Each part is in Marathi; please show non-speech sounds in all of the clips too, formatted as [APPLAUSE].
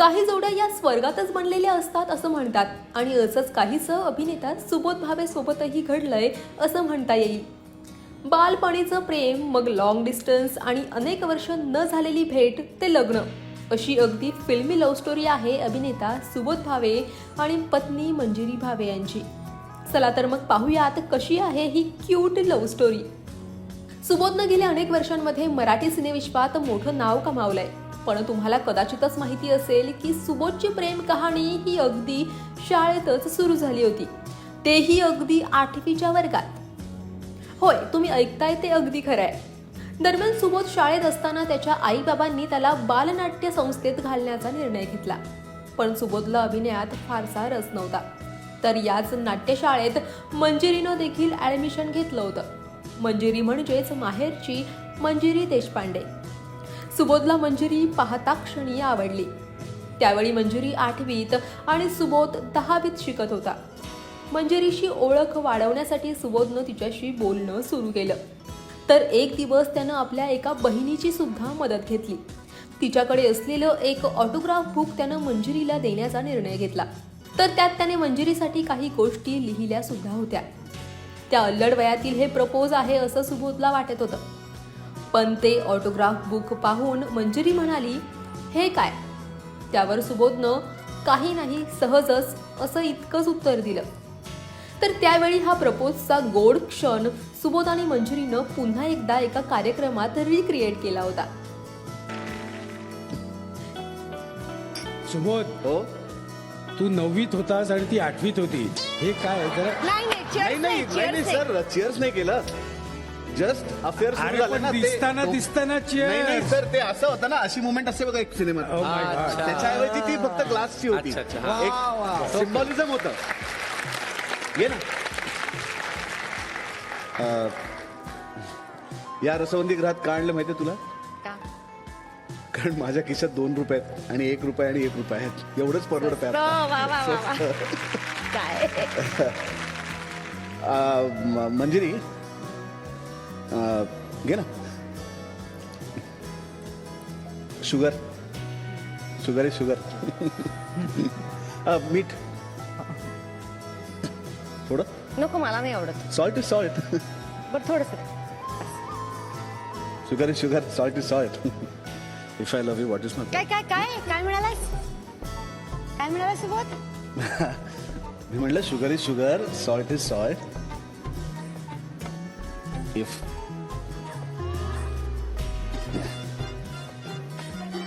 काही जोड्या या स्वर्गातच बनलेल्या असतात असं म्हणतात. आणि असंच काहीसं अभिनेता सुबोध भावेसोबतही घडलंय असं म्हणता येईल. बालपणीचं प्रेम मग लॉंग डिस्टन्स आणि अनेक वर्ष न झालेली भेट ते लग्न. अशी अगदी फिल्मी लव्ह स्टोरी आहे अभिनेता सुबोध भावे आणि पत्नी मंजिरी भावे यांची. चला तर मग पाहूयात कशी आहे ही क्यूट लव्ह स्टोरी सुबोधनं गेल्या अनेक वर्षांमध्ये मराठी सिनेविश्वात मोठं नाव कमावलंय. पण तुम्हाला कदाचितच माहिती असेल की सुबोधची प्रेम कहाणी ही अगदी शाळेतच सुरू झाली होती. तेही अगदी आठवीच्या वर्गात. होय तुम्ही ऐकताय ते अगदी खरं आहे. दरम्यान सुबोध शाळेत असताना त्याच्या आईबाबांनी त्याला बालनाट्य संस्थेत घालण्याचा निर्णय घेतला. पण सुबोधला अभिनयात फारसा रस नव्हता. तर याच नाट्यशाळेत मंजिरीनं देखील ॲडमिशन घेतलं होतं. मंजिरी म्हणजेच माहेरची मंजिरी देशपांडे. सुबोधला मंजिरी पाहता क्षणी आवडली. त्यावेळी मंजिरी आठवीत आणि सुबोध दहावीत शिकत होता. मंजिरीशी ओळख वाढवण्यासाठी सुबोधनं तिच्याशी बोलणं सुरू केलं. तर एक दिवस त्यानं आपल्या एका बहिणीची सुद्धा मदत घेतली. तिच्याकडे असलेलं एक ऑटोग्राफ बुक त्यानं मंजिरीला देण्याचा निर्णय घेतला. तर त्यात त्याने मंजिरीसाठी काही गोष्टी लिहिल्या सुद्धा होत्या. त्या अल्लड वयातील हे प्रपोज आहे असं सुबोधला वाटत होतं. पण ते ऑटोग्राफ बुक पाहून मंजिरी म्हणाली हे काय? त्यावर सुबोधनं काही नाही सहजच असं इतकंच उत्तर दिलं. तर त्यावेळी हा प्रपोजचा गोड क्षण सुबोध आणि मंजिरीनं पुन्हा एकदा एका कार्यक्रमात रिक्रिएट केला होता. सुबोध हो? तू नववीत होतास आणि ती आठवीत होती. हे काय जरा? नाही नाही. सर चेअर्स नाही केलं. जस्ट अफेअर सुरू झालं पण ना ते- दिसताना तो- दिसताना नाही नाही. सर ते असं होतं ना अशी मुवमेंट असते बघा एक सिनेमात Oh. त्याच्याऐवजी ती फक्त ग्लासची होती अच्छा, अच्छा. वा, वा. एक सिम्बॉलिझम होतं घे ना अं, या रसवंदी घरात का आणलं माहितीये तुला का? कारण माझ्या खिशात दोन रुपये आहेत आणि एक रुपये आणि एक रुपये आहेत एवढंच परवडत वा, वा, वा, वा, वा. [LAUGHS] काय मंजिरी अं, घे ना. शुगर शुगर आहे शुगर मीठ. थोडं. नको मला नाही आवडत. सॉल्ट इज सॉल्ट बरं थोडस. Sugar is sugar salt is salt if I love you what is not काय काय काय? काय मिळालास काय मिळाला सुबोध [LAUGHS] मी म्हटलं sugar is sugar salt is salt if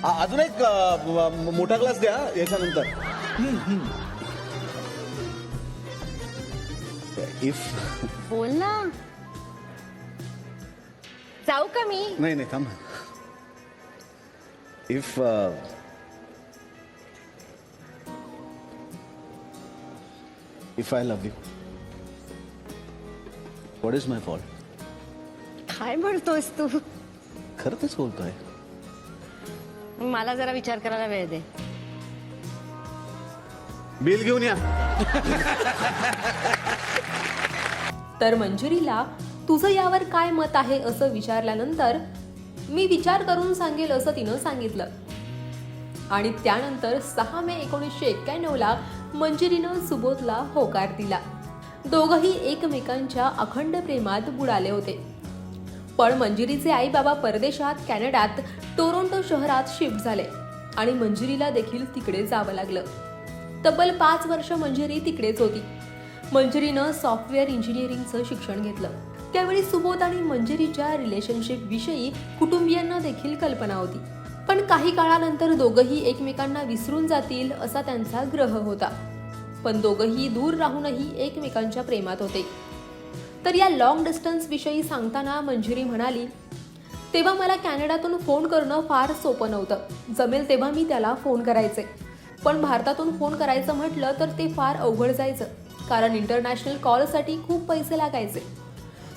अजून एक अ, म- मोठा ग्लास द्या याच्यानंतर. इफ बोल ना. जाऊ का मी? नाही नाही थांब. If if I love you what is my fault काय म्हणतोस तू? खरं तेच बोलतोय. मला जरा विचार करायला वेळ दे. बिल घेऊन या. तर मंजिरीला तुझं यावर काय मत आहे असं विचारल्यानंतर मी विचार करून सांगेल असं तिनं सांगितलं. आणि त्यानंतर सहा मे एकोणीसशे एक्क्याण्णवला मंजिरीनं सुबोधला होकार दिला. दोघंही एकमेकांच्या अखंड प्रेमात बुडाले होते. पण मंजिरीचे आई बाबा परदेशात कॅनडात टोरोंटो शहरात शिफ्ट झाले आणि मंजिरीला देखील तिकडे जावं लागलं. तब्बल पाच वर्ष मंजिरी तिकडेच होती. मंजिरीनं सॉफ्टवेअर इंजिनिअरिंगचं शिक्षण घेतलं. त्यावेळी सुबोध आणि मंजिरीच्या रिलेशनशिप विषयी कुटुंबियांना देखील कल्पना होती. पण काही काळानंतर दोघंही एकमेकांना विसरून जातील असा त्यांचा ग्रह होता. पण दोघंही दूर राहूनही एकमेकांच्या प्रेमात होते. तर या लॉंग डिस्टन्सविषयी सांगताना मंजिरी म्हणाली तेव्हा मला कॅनडातून फोन करणं फार सोपं नव्हतं. जमेल तेव्हा मी त्याला फोन करायचे. पण भारतातून फोन करायचं म्हटलं तर ते फार अवघड जायचं कारण इंटरनॅशनल कॉलसाठी खूप पैसे लागायचे.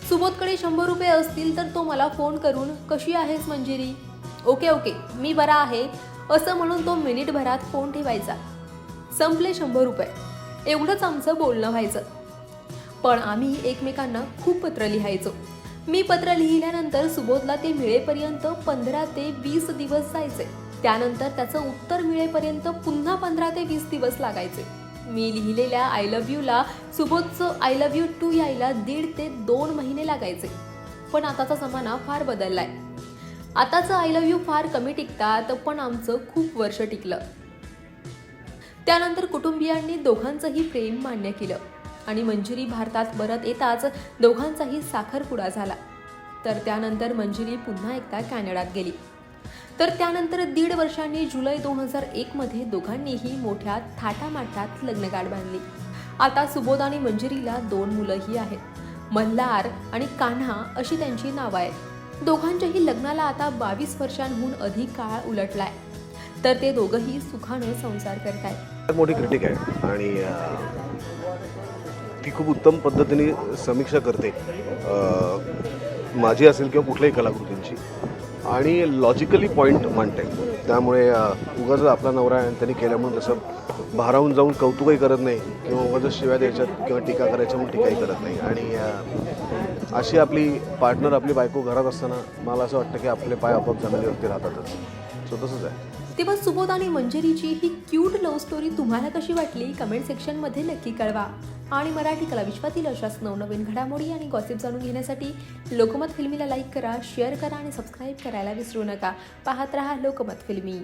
सुबोधकडे शंभर रुपये असतील तर तो मला फोन करून कशी आहेस मंजिरी? ओके ओके मी बरा आहे असं म्हणून तो मिनिटभरात फोन ठेवायचा. संपले शंभर रुपये. एवढंच आमचं बोलणं व्हायचं. पण आम्ही एकमेकांना खूप पत्र लिहायचो. मी पत्र लिहिल्यानंतर सुबोधला ते मिळेपर्यंत पंधरा ते वीस दिवस जायचे. त्यानंतर त्याचं उत्तर मिळेपर्यंत पुन्हा पंधरा ते वीस दिवस लागायचे. मी लिहिलेल्या आय लव्ह यूला सुबोधचं आय लव्ह यू टू यायला दीड ते दोन महिने लागायचे. पण आताचा जमाना फार बदललाय. आताचं आय लव्ह यू फार कमी टिकतात पण आमचं खूप वर्ष टिकलं. त्यानंतर कुटुंबियांनी दोघांचंही प्रेम मान्य केलं. आणि मंजिरी भारतात परत येताच दोघांचाही साखरपुडा झाला. तर त्यानंतर मंजिरी पुन्हा एकदा कॅनडात गेली. तर त्यानंतर दीड वर्षांनी जुलै दोन हजार एकमध्ये दोघांनीही मोठ्या थाटामाटात लग्नगाठ बांधली. आता सुबोध आणि मंजिरीला दोन मुलंही आहेत. मल्हार आणि कान्हा अशी त्यांची नावं आहेत. दोघांच्याही लग्नाला आता बावीस वर्षांहून अधिक काळ उलटलाय. तर ते दोघंही सुखानं संसार करतायत. मोठी क्रिटिक आहे. आणि ती खूप उत्तम पद्धतीने समीक्षा करते. माझी असेल किंवा कुठल्याही कलाकृतींची. आणि लॉजिकली पॉईंट मांडते. त्यामुळे उगाच आपला नवरा आहे त्यांनी केल्यामुळे तसं भारावून जाऊन कौतुकही करत नाही किंवा उगाच शिव्या द्यायच्यात किंवा टीका करायच्या म्हणून टीकाही करत नाही. आणि अशी आपली पार्टनर आपली बायको घरात असताना मला असं वाटतं की आपले पाय आपोआप जमिनीवरती राहतातच. सो तसंच आहे. तेव्हा सुबोध आणि मंजरीची ही क्यूट लव्ह स्टोरी तुम्हाला कशी वाटली? कमेंट सेक्शनमध्ये नक्की कळवा. आणि मराठी कला विश्वातील अशाच नवनवीन घडामोडी आणि गॉसिप जाणून घेण्यासाठी लोकमत फिल्मीला लाईक करा शेअर करा आणि सबस्क्राईब करायला विसरू नका. पाहत रहा लोकमत फिल्मी.